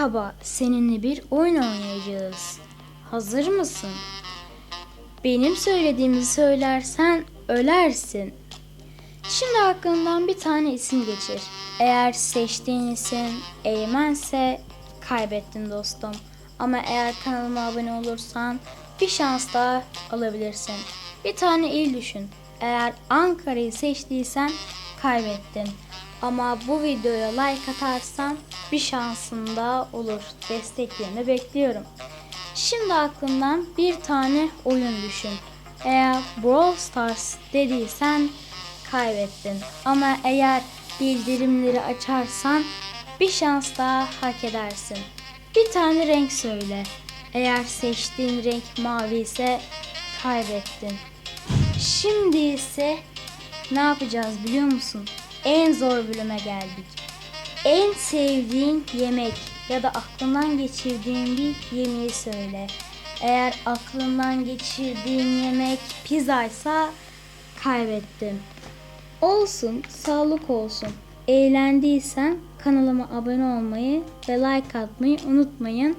Merhaba, seninle bir oyun oynayacağız. Hazır mısın? Benim söylediğimi söylersen ölersin. Şimdi aklından bir tane isim geçir. Eğer seçtiğin isim Eymense kaybettin dostum. Ama eğer kanalıma abone olursan bir şans daha alabilirsin. Bir tane il düşün. Eğer Ankara'yı seçtiysen kaybettin. Ama bu videoya like atarsan bir şansın daha olur. Desteklerini bekliyorum. Şimdi aklından bir tane oyun düşün. Eğer Brawl Stars dediysen kaybettin. Ama eğer bildirimleri açarsan bir şans daha hak edersin. Bir tane renk söyle. Eğer seçtiğin renk mavi ise kaybettin. Şimdi ise ne yapacağız biliyor musun? En zor bölüme geldik. En sevdiğin yemek ya da aklından geçirdiğin bir yemeği söyle. Eğer aklından geçirdiğin yemek pizzaysa kaybettin. Olsun, sağlık olsun. Eğlendiysen kanalıma abone olmayı ve like atmayı unutmayın.